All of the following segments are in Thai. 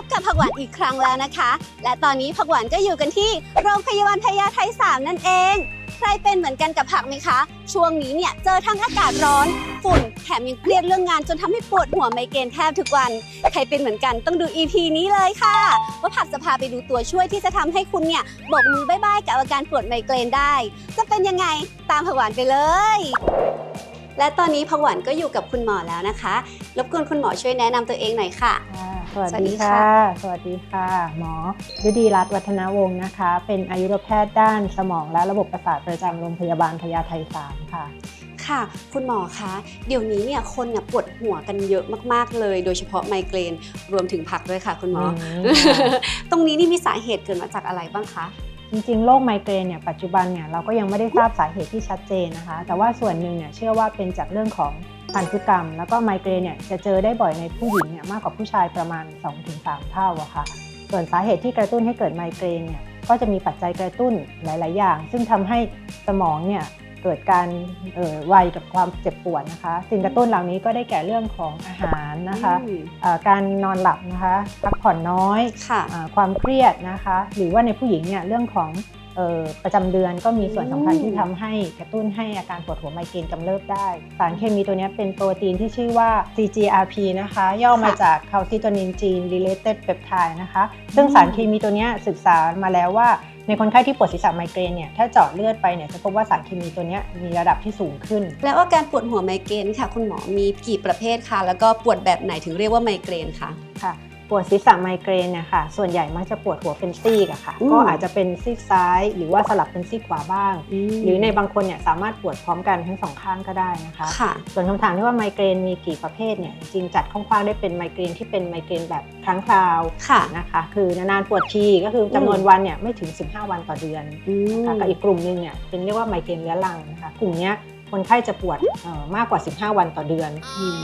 บกับผักหวานอีกครั้งแล้วนะคะ และตอนนี้ผักหวานก็อยู่กันที่โรงพยาบาลพญาไท3นั่นเอง ใครเป็นเหมือนกันกับผักไหมคะ ช่วงนี้เนี่ยเจอทั้งอากาศร้อน ฝุ่นแถมยังเครียดเรื่องงานจนทำให้ปวดหัวไมเกรนแทบทุกวัน ใครเป็นเหมือนกันต้องดู EP นี้เลยค่ะ ว่าผักจะพาไปดูตัวช่วยที่จะทำให้คุณเนี่ยโบกมือบายบายกับอาการปวดไมเกรนได้ จะเป็นยังไงตามผักหวานไปเลยและตอนนี้ผักหวานก็อยู่กับคุณหมอแล้วนะคะ รบกวนคุณหมอช่วยแนะนำตัวเองหน่อยค่ะ สวัสสวัสดีดีค่ะค่ะ สวัสดีค่ะ หมอฤดีรัตน์วัฒนวงศ์นะคะ เป็นอายุรแพทย์ด้านสมองและระบบประสาทประจำโรงพยาบาลพญาไท3ค่ะ ค่ะ คุณหมอคะ เดี๋ยวนี้เนี่ยคนเนี่ยปวดหัวกันเยอะมากๆเลย โดยเฉพาะไมเกรน รวมถึงผักด้วยค่ะ คุณหมออมค่ะตรงนี้นี่มีสาเหตุเกิดมาจากอะไรบ้างคะจริงๆ โรคไมเกรนเนี่ยปัจจุบันเนี่ยเราก็ยังไม่ได้ทราบสาเหตุที่ชัดเจนนะคะ แต่ว่าส่วนหนึ่งเนี่ยเชื่อว่าเป็นจากเรื่องของ พันธุกรรม แล้วก็ไมเกรนเนี่ยจะเจอได้บ่อยในผู้หญิงเนี่ยมากกว่าผู้ชายประมาณ 2-3 เท่าอะค่ะ ส่วนสาเหตุที่กระตุ้นให้เกิดไมเกรนเนี่ยก็จะมีปัจจัยกระตุ้นหลาย ๆ อย่าง ซึ่งทำให้สมองเนี่ยเกิดการเอ่อไวกับความเจ็บปวดนะคะ สิ่งกระตุ้นเหล่านี้ก็ได้แก่เรื่องของอาหารนะคะอืมเอ่อการนอนหลับนะคะพักผ่อนน้อยค่ะอ่าความเครียดนะคะ หรือว่าในผู้หญิงเนี่ยเรื่องของเอ่อ ประจำเดือนก็มีส่วนสำคัญอืมที่ทำให้กระตุ้นให้อาการปวดหัวไมเกรนกำเริบได้ สารเคมีตัวเนี้ยเป็นโปรตีนที่ชื่อว่า CGRP นะคะ ย่อมาจาก calcitonin gene related peptide นะคะ ซึ่งสารเคมีตัวเนี้ยศึกษามาแล้วว่าในคนไข้ที่ปวดศีรษะไมเกรนเนี่ยถ้าเจาะเลือดไปเนี่ยจะพบว่าสารเคมีตัวเนี้ยมีระดับที่สูงขึ้น แล้วอาการปวดหัวไมเกรนค่ะ คุณหมอมีกี่ประเภทคะแล้วก็ปวดแบบไหนถึงเรียกว่าไมเกรนคะค่ะ ปวดศีรษะไมเกรนเนี่ยค่ะ ส่วนใหญ่มักจะปวดหัวเป็นซีกอะค่ะ อืมก็อาจจะเป็นซีกซ้าย หรือว่าสลับเป็นซีกขวาบ้างหรือในบางคนเนี่ยสามารถปวดพร้อมกันทั้งสองข้างก็ได้นะคะ ค่ะ ส่วนคำถามที่ว่าไมเกรนมีกี่ประเภทเนี่ยจริงๆจัดกว้างๆได้เป็นไมเกรนที่เป็นไมเกรนแบบครั้งคราวค่ะ นะคะ คือนานๆปวดทีก็คือจำนวนวันเนี่ยไม่ถึง 15 วันต่อเดือน อืม นะคะกับอีกกลุ่มหนึงเนี่ยเป็นเรียกว่าไมเกรนเรื้อรังนะคะกลุ่มเนี้ย คนไข้จะปวดเอ่อมากกว่า 15 วันต่อเดือน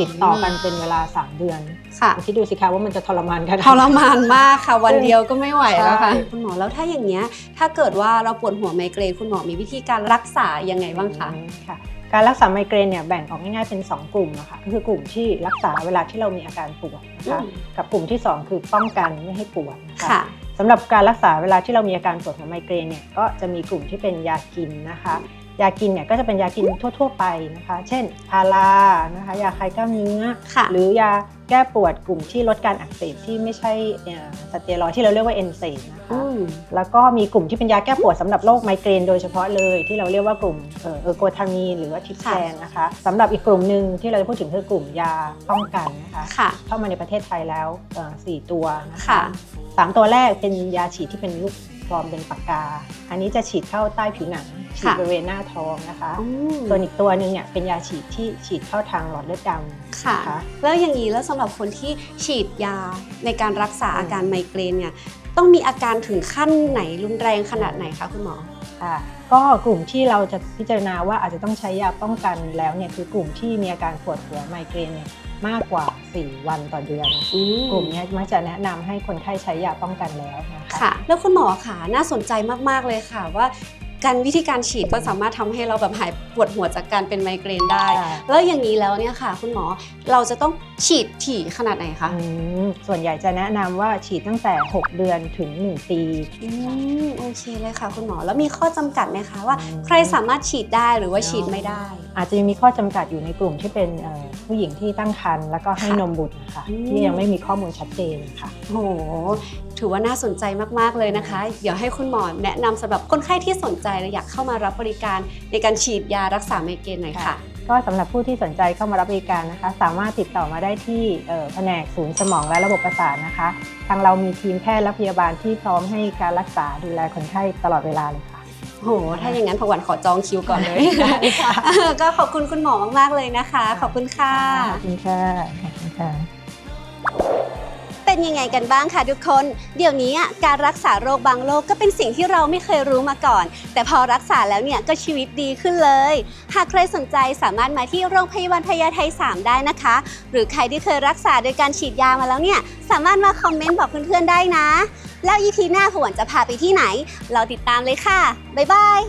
ติดต่อกันเป็นเวลา 3 เดือนค่ะคิดดูสิคะว่ามันจะทรมานขนาดทรมานมากค่ะ วันเดียวก็ไม่ไหวแล้วค่ะใช่คุณหมอแล้วถ้าอย่างเงี้ยถ้าเกิดว่าเราปวดหัวไมเกรนคุณหมอมีวิธีการรักษายังไงบ้างคะอืมค่ะการรักษาไมเกรนเนี่ยแบ่งออกง่ายๆเป็น 2 กลุ่มนะคะก็คือกลุ่มที่รักษาเวลาที่เรามีอาการปวดนะคะอืมกับกลุ่มที่ 2 คือป้องกันไม่ให้ปวดนะคะค่ะสำหรับการรักษาเวลาที่เรามีอาการปวดหัวไมเกรนเนี่ยก็จะมีกลุ่มที่เป็นยากินนะคะ ยากินเนี่ยก็จะเป็นยากินทั่ว ๆ ไปนะคะ เช่นพารานะคะยาคลายกล้ามเนื้อ ค่ะ หรือยาแก้ปวดกลุ่มที่ลดการอักเสบที่ไม่ใช่เอ่อสเตียรอยด์ที่เราเรียกว่าเอนไซม์นะคะ อืม แล้วก็มีกลุ่มที่เป็นยาแก้ปวดสำหรับโรคไมเกรนโดยเฉพาะเลยที่เราเรียกว่ากลุ่มเออร์โกทามีนหรือว่าทิปแซนนะคะสำหรับอีกกลุ่มหนึ่งที่เราจะพูดถึงคือกลุ่มยาป้องกันนะคะค่ะ เข้ามาในประเทศไทยแล้วเอ่อสี่ตัวนะค่ะคะสามตัวแรกเป็นยาฉีดที่เป็นลูก ฟอร์มเป็นปากกา อันนี้จะฉีดเข้าใต้ผิวหนัง ฉีดค่ะบริเวณหน้าท้องนะคะอืมส่วนอีกตัวหนึ่งเนี่ยเป็นยาฉีดที่ฉีดเข้าทางหลอดเลือดดำค่ะนะคะแล้วอย่างนี้แล้วสำหรับคนที่ฉีดยาในการรักษาอืมอาการไมเกรนเนี่ยต้องมีอาการถึงขั้นไหนรุนแรงขนาดไหนคะคุณหมอค่ะก็กลุ่มที่เราจะพิจารณาว่าอาจจะต้องใช้ยาป้องกันแล้วเนี่ยคือกลุ่มที่มีอาการปวดหัวไมเกรนเนี่ยมากกว่า 4 วันต่อเดือน กลุ่มเนี้ยมักจะแนะนำให้คนไข้ใช้ยาป้องกันแล้วนะคะ ค่ะ แล้วคุณหมอค่ะน่าสนใจมากๆเลยค่ะว่าการวิธีการฉีดก็สามารถทำให้เราแบบหายปวดหัวจากการเป็นไมเกรนได้ค่ะแล้วอย่างนี้แล้วเนี่ยค่ะ คุณหมอเราจะต้องฉีดถี่ขนาดไหนคะอืมส่วนใหญ่จะแนะนำว่าฉีดตั้งแต่ 6 เดือนถึง 1 ปีอืมโอเคเลยค่ะ คุณหมอแล้วมีข้อจำกัดไหมคะว่าอืมใครสามารถฉีดได้หรือว่าฉีดไม่ได้ อาจจะมีข้อจำกัดอยู่ในกลุ่มที่เป็นเอ่อผู้หญิงที่ตั้งครรภ์แล้วก็ให้ค่ะนมบุตรนะคะอืมที่ยังไม่มีข้อมูลชัดเจนค่ะโอ้โหถือว่าน่าสนใจมาก ๆ เลยนะคะ เดี๋ยวให้คุณหมอแนะนำสำหรับคนไข้ที่สนใจและอยากเข้ามารับบริการในการฉีดยารักษาไมเกรนหน่อยค่ะ ก็สำหรับผู้ที่สนใจเข้ามารับบริการนะคะ สามารถติดต่อมาได้ที่เอ่อแผนกศูนย์สมองและระบบประสาทนะคะ ทางเรามีทีมแพทย์และพยาบาลที่พร้อมให้การรักษาดูแลคนไข้ตลอดเวลาเลยค่ะ โอ้โห ถ้าอย่างนั้นพวันขอจองคิวก่อนเลย ก็ขอบคุณคุณหมอมากๆเลยนะคะ ขอบคุณค่ะ ขอบคุณค่ะขอบคุณค่ะ เป็นยังไงกันบ้างคะทุกคน เดี๋ยวนี้อะการรักษาโรคบางโรคก็เป็นสิ่งที่เราไม่เคยรู้มาก่อน แต่พอรักษาแล้วเนี่ยก็ชีวิตดีขึ้นเลย หากใครสนใจสามารถมาที่โรงพยาบาลพญาไท3ได้นะคะ หรือใครที่เคยรักษาโดยการฉีดยามาแล้วเนี่ยสามารถมาคอมเมนต์บอกเพื่อนๆได้นะ แล้วอีพีหน้าผวนจะพาไปที่ไหน เราติดตามเลยค่ะ บ๊ายบาย